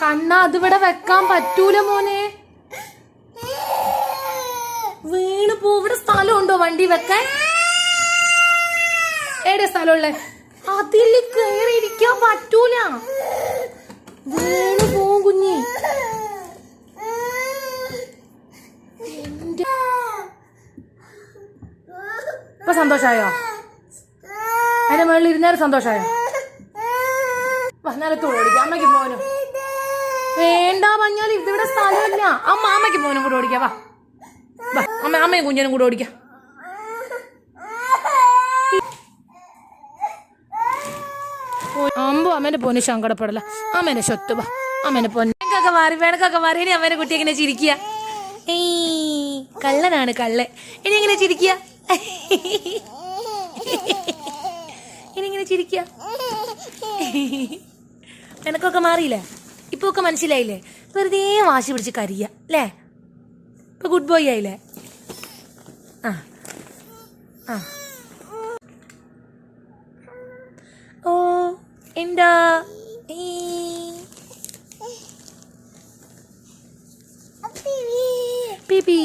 കണ്ണ അതിവിടെ വെക്കാൻ പറ്റൂല മോനെ. വീണ് പോ ഇവിടെ സ്ഥലമുണ്ടോ വണ്ടി വെക്കാൻ? എവിടെ സ്ഥലമുള്ളേ? അതിൽ കയറി ഇരിക്കാൻ പറ്റൂല. വീണ് പോവും കുഞ്ഞി. ഇപ്പൊ സന്തോഷായോ? അതിന്റെ മുകളിൽ ഇരുന്നേരം സന്തോഷായോ? വാ നിലത്തോട് ഓടിക്കാം. അമ്മയ്ക്ക് വേണ്ട പറഞ്ഞാൽ ഇതിവിടെ സ്ഥലമില്ല. അമ്മ അമ്മയ്ക്ക് മോനും കൂടെ ഓടിക്കാം വാ. വാ അമ്മ അമ്മയും കുഞ്ഞനും കൂടെ ഓടിക്കാം. അമ്പോ അമ്മേന്റെ പൊന്ന് സങ്കടപ്പെടല. അമ്മേന്റെ സ്വത്ത് വാ. അമ്മേന്റെ പൊന്നൊക്കെ മാറി വേണക്കൊക്കെ മാറി. ഇനി അമ്മേനെ കുട്ടി എങ്ങനെ ചിരിക്കുക? ഏയ് കള്ളനാണ് കള്ളൻ. ഇനി എങ്ങനെ ചിരിക്കുക? ഇനി എങ്ങനെ ചിരിക്കുക? എനക്കൊക്കെ മാറിയില്ലേ? ഇപ്പൊ ഒക്കെ മനസ്സിലായില്ലേ? വെറുതെ വാശി പിടിച്ച് കരിയ അല്ലേ? ഇപ്പൊ ഗുഡ് ബോയ് ആയില്ലേ? ആ ആ. ഓ എന്താ? ഈ. പിപി